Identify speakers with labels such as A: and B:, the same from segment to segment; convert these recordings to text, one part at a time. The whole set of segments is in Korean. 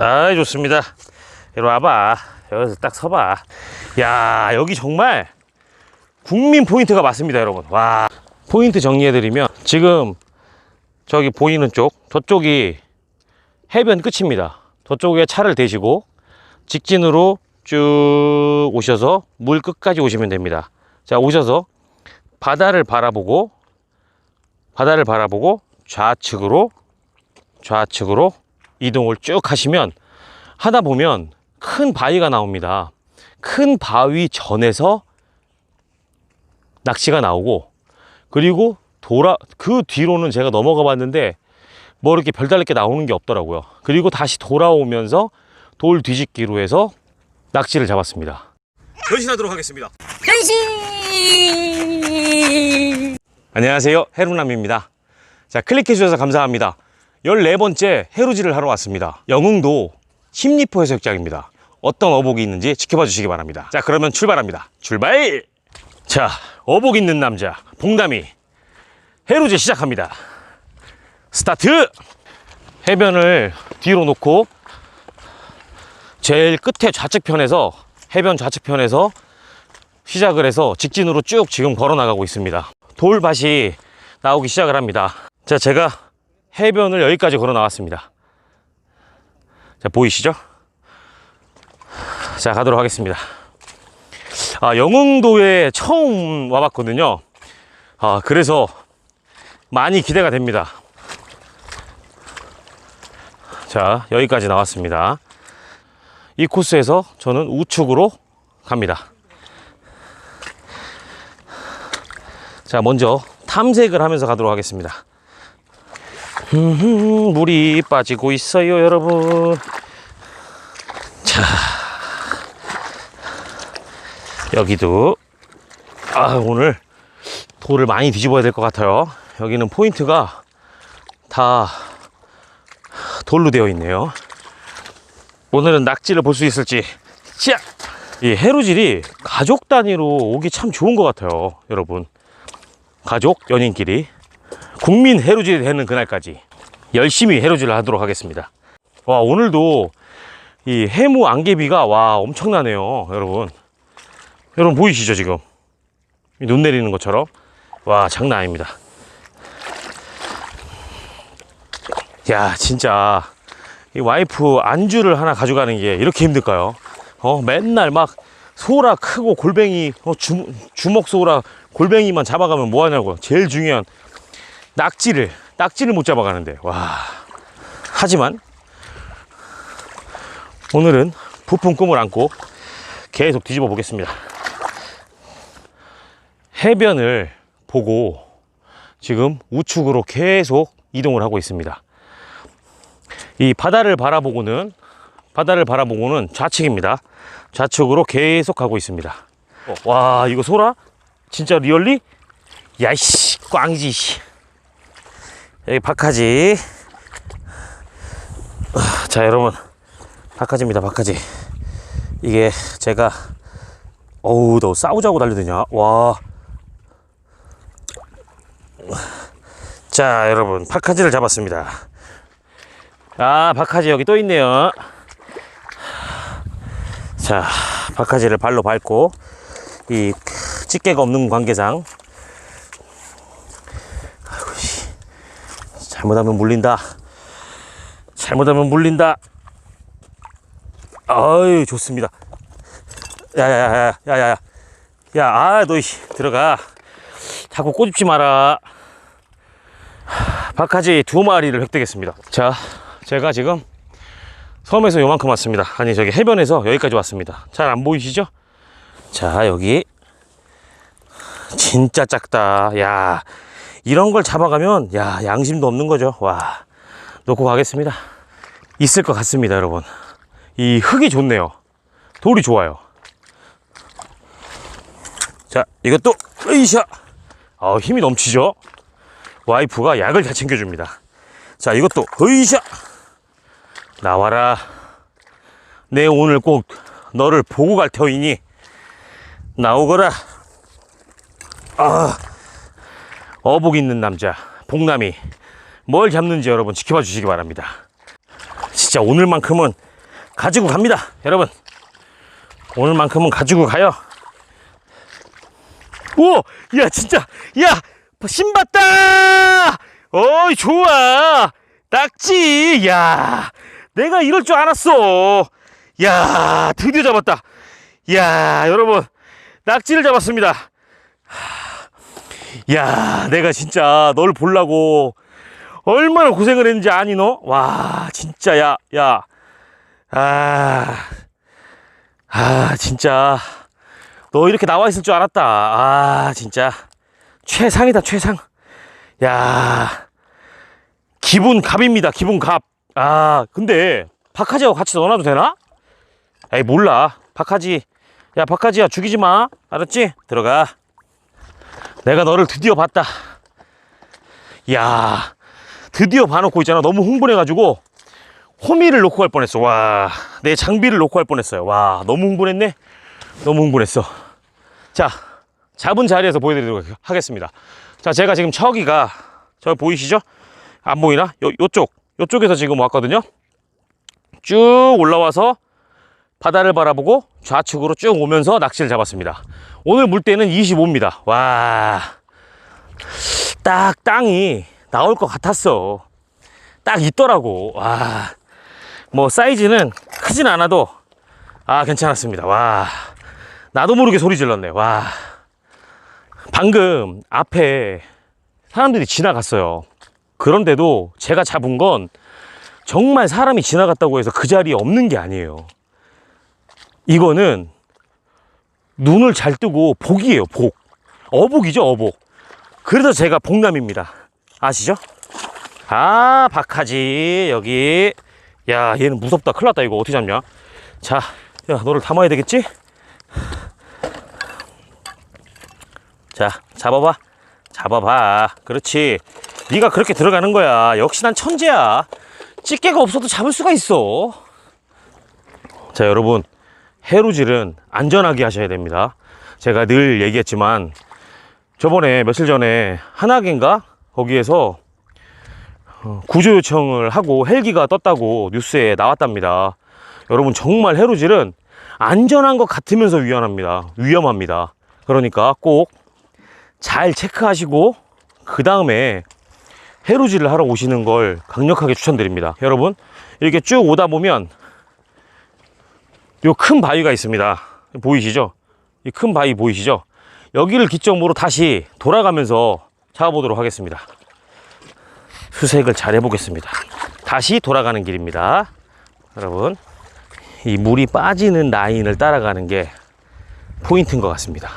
A: 아 좋습니다. 이리 와봐. 여기서 딱 서봐. 야 여기 정말 국민 포인트가 맞습니다, 여러분. 와 포인트 정리해드리면 지금 저기 보이는 쪽 저쪽이 해변 끝입니다. 저쪽에 차를 대시고 직진으로 쭉 오셔서 물 끝까지 오시면 됩니다. 자 오셔서 바다를 바라보고 바다를 바라보고 좌측으로 좌측으로 이동을 쭉 하시면 하다 보면 큰 바위가 나옵니다. 큰 바위 전에서 낚시가 나오고 그리고 돌아 그 뒤로는 제가 넘어가 봤는데 뭐 이렇게 별다를 게 나오는 게 없더라고요. 그리고 다시 돌아오면서 돌 뒤집기로 해서 낚시를 잡았습니다. 변신하도록 하겠습니다.
B: 변신!
A: 안녕하세요. 해루남입니다. 자, 클릭해 주셔서 감사합니다. 14번째 해루질을 하러 왔습니다. 영흥도 십리포 해수욕장입니다. 어떤 어복이 있는지 지켜봐 주시기 바랍니다. 자, 그러면 출발합니다. 출발! 자, 어복 있는 남자, 봉담이 해루질 시작합니다. 스타트! 해변을 뒤로 놓고 제일 끝에 좌측편에서 해변 좌측편에서 시작을 해서 직진으로 쭉 지금 걸어 나가고 있습니다. 돌밭이 나오기 시작을 합니다. 자, 제가 해변을 여기까지 걸어 나왔습니다. 자, 보이시죠? 자, 가도록 하겠습니다. 아, 영흥도에 처음 와봤거든요. 아, 그래서 많이 기대가 됩니다. 자, 여기까지 나왔습니다. 이 코스에서 저는 우측으로 갑니다. 자, 먼저 탐색을 하면서 가도록 하겠습니다. 음, 물이 빠지고 있어요, 여러분. 자, 여기도 아, 오늘 돌을 많이 뒤집어야 될 것 같아요. 여기는 포인트가 다 돌로 되어 있네요. 오늘은 낙지를 볼 수 있을지. 자, 이 해루질이 가족 단위로 오기 참 좋은 것 같아요, 여러분. 가족 연인끼리 국민 해루질이 되는 그날까지 열심히 해루질을 하도록 하겠습니다. 와 오늘도 이 해무 안개비가 와 엄청나네요, 여러분. 여러분 보이시죠 지금 이눈 내리는 것처럼 와 장난 아닙니다. 야 진짜 이 와이프 안주를 하나 가져가는 게 이렇게 힘들까요? 어 맨날 막 소라 크고 골뱅이 어, 주, 주먹 소라 골뱅이만 잡아가면 뭐하냐고 제일 중요한 낙지를 낙지를 못 잡아가는데. 와. 하지만 오늘은 부푼 꿈을 안고 계속 뒤집어 보겠습니다. 해변을 보고 지금 우측으로 계속 이동을 하고 있습니다. 이 바다를 바라보고는 바다를 바라보고는 좌측입니다. 좌측으로 계속 가고 있습니다. 어, 와 이거 소라? 진짜 리얼리? 야이씨 꽝이지 씨. 여기 박하지. 아, 자 여러분. 박하지입니다 박하지. 이게 제가 어우 너 싸우자고 달려드냐? 와. 자 여러분. 박하지를 잡았습니다. 아 박하지 여기 또 있네요. 자 박하지를 발로 밟고 이 집게가 없는 관계상 아이고 씨 잘못하면 물린다. 잘못하면 물린다. 아유 좋습니다. 야야야야 야 야 야 야 아 너 들어가. 자꾸 꼬집지 마라. 박하지 두 마리를 획득했습니다. 자 제가 지금 섬에서 요만큼 왔습니다. 아니 저기 해변에서 여기까지 왔습니다. 잘 안 보이시죠? 자 여기. 진짜 작다. 야 이런 걸 잡아가면 야 양심도 없는 거죠. 와 놓고 가겠습니다. 있을 것 같습니다 여러분. 이 흙이 좋네요. 돌이 좋아요. 자 이것도 으이샤! 아 힘이 넘치죠? 와이프가 약을 잘 챙겨줍니다. 자 이것도 으이샤! 나와라. 내 오늘 꼭 너를 보고 갈 터이니 나오거라. 아, 어복 있는 남자, 복남이 뭘 잡는지 여러분 지켜봐 주시기 바랍니다. 진짜 오늘만큼은 가지고 갑니다. 여러분. 오늘만큼은 가지고 가요. 오! 야, 진짜! 야! 신봤다! 어이, 좋아! 낙지! 야! 내가 이럴 줄 알았어! 야! 드디어 잡았다! 야, 여러분. 낙지를 잡았습니다. 야, 내가 진짜 널 보려고 얼마나 고생을 했는지 아니, 너? 와, 진짜, 야, 야. 아, 아, 진짜. 너 이렇게 나와 있을 줄 알았다. 아, 진짜. 최상이다, 최상. 야, 기분 갑입니다, 기분 갑. 아, 근데, 박하지하고 같이 넣어놔도 되나? 에이, 몰라. 박하지. 야, 박하지야, 죽이지 마. 알았지? 들어가. 내가 너를 드디어 봤다. 야, 드디어 봐놓고 있잖아. 너무 흥분해가지고, 호미를 놓고 갈 뻔했어. 와, 내 장비를 놓고 갈 뻔했어요. 와, 너무 흥분했네. 너무 흥분했어. 자, 잡은 자리에서 보여드리도록 하겠습니다. 자, 제가 지금 척이가 저 보이시죠? 안 보이나? 요, 요쪽, 요쪽에서 지금 왔거든요. 쭉 올라와서 바다를 바라보고 좌측으로 쭉 오면서 낚시를 잡았습니다. 오늘 물때는 25입니다. 와, 딱 땅이 나올 것 같았어. 딱 있더라고. 와, 뭐 사이즈는 크진 않아도 아 괜찮았습니다. 와, 나도 모르게 소리 질렀네. 와, 방금 앞에 사람들이 지나갔어요. 그런데도 제가 잡은 건 정말 사람이 지나갔다고 해서 그 자리에 없는 게 아니에요. 이거는 눈을 잘 뜨고 복이에요, 복. 어복이죠, 어복. 그래서 제가 복남입니다. 아시죠? 아, 박하지, 여기. 야, 얘는 무섭다. 큰일 났다, 이거. 어떻게 잡냐? 자, 야, 너를 담아야 되겠지? 자, 잡아봐. 잡아봐. 그렇지. 네가 그렇게 들어가는 거야. 역시 난 천재야. 집게가 없어도 잡을 수가 있어. 자, 여러분. 해루질은 안전하게 하셔야 됩니다. 제가 늘 얘기했지만 저번에 며칠 전에 한학인가 거기에서 어, 구조 요청을 하고 헬기가 떴다고 뉴스에 나왔답니다. 여러분 정말 해루질은 안전한 것 같으면서 위험합니다. 위험합니다. 그러니까 꼭 잘 체크하시고 그 다음에 해루질을 하러 오시는 걸 강력하게 추천드립니다. 여러분 이렇게 쭉 오다 보면 요 큰 바위가 있습니다. 보이시죠? 이 큰 바위 보이시죠? 여기를 기점으로 다시 돌아가면서 잡아보도록 하겠습니다. 수색을 잘 해보겠습니다. 다시 돌아가는 길입니다. 여러분, 이 물이 빠지는 라인을 따라가는 게 포인트인 것 같습니다.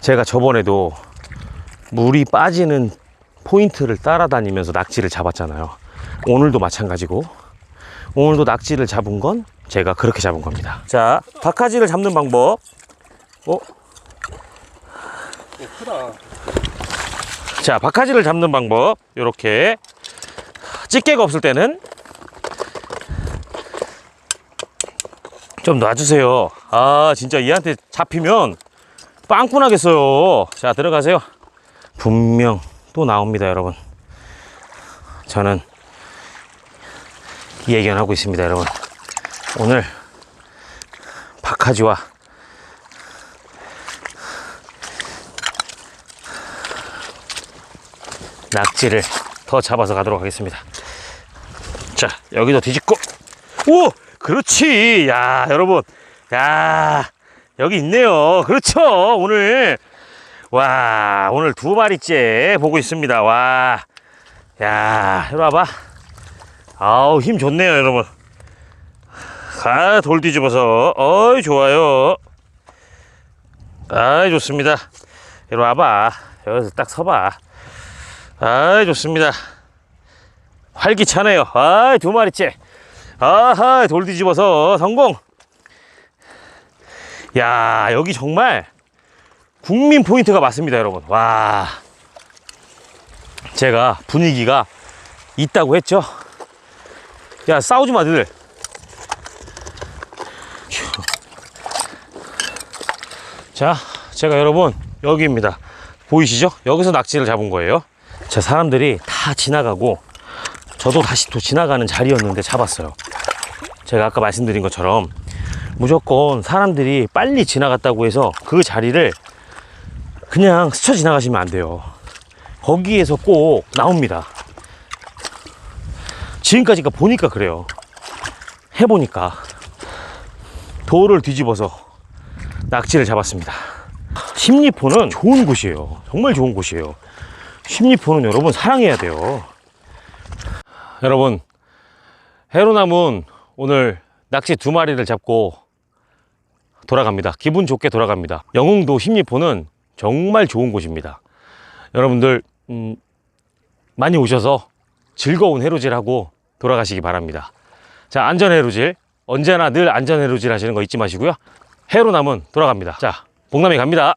A: 제가 저번에도 물이 빠지는 포인트를 따라다니면서 낙지를 잡았잖아요. 오늘도 마찬가지고 오늘도 낙지를 잡은 건 제가 그렇게 잡은 겁니다. 자, 박하지를 잡는 방법. 어?
B: 크다.
A: 자, 박하지를 잡는 방법. 이렇게 집게가 없을 때는 좀 놔주세요. 아, 진짜 얘한테 잡히면 빵꾸 나겠어요. 자, 들어가세요. 분명 또 나옵니다, 여러분. 저는 예견하고 있습니다, 여러분. 오늘 박하지와 낙지를 더 잡아서 가도록 하겠습니다. 자, 여기도 뒤집고. 오! 그렇지! 야, 여러분. 야, 여기 있네요. 그렇죠. 오늘. 와, 오늘 두 마리째 보고 있습니다. 와. 야, 이리 와봐. 아우, 힘 좋네요, 여러분. 아, 돌 뒤집어서. 어이, 좋아요. 아이, 좋습니다. 이리 와봐. 여기서 딱 서봐. 아이, 좋습니다. 활기차네요. 아이, 두 마리째. 아하, 돌 뒤집어서 성공. 야, 여기 정말 국민 포인트가 맞습니다, 여러분. 와. 제가 분위기가 있다고 했죠? 야, 싸우지 마, 너들. 자, 제가 여러분, 여기입니다. 보이시죠? 여기서 낙지를 잡은 거예요. 제 사람들이 다 지나가고, 저도 다시 또 지나가는 자리였는데 잡았어요. 제가 아까 말씀드린 것처럼 무조건 사람들이 빨리 지나갔다고 해서 그 자리를 그냥 스쳐 지나가시면 안 돼요. 거기에서 꼭 나옵니다. 지금까지가 보니까 그래요. 해보니까 돌을 뒤집어서 낙지를 잡았습니다. 십리포는 좋은 곳이에요. 정말 좋은 곳이에요. 십리포는 여러분 사랑해야 돼요. 여러분, 해로남은 오늘 낚시 두 마리를 잡고 돌아갑니다. 기분 좋게 돌아갑니다. 영흥도 십리포는 정말 좋은 곳입니다. 여러분들 음, 많이 오셔서 즐거운 해루질하고 돌아가시기 바랍니다. 자, 안전 해루질 언제나 늘 안전 해루질 하시는 거 잊지 마시고요. 해로 남은 돌아갑니다. 자, 복남이 갑니다.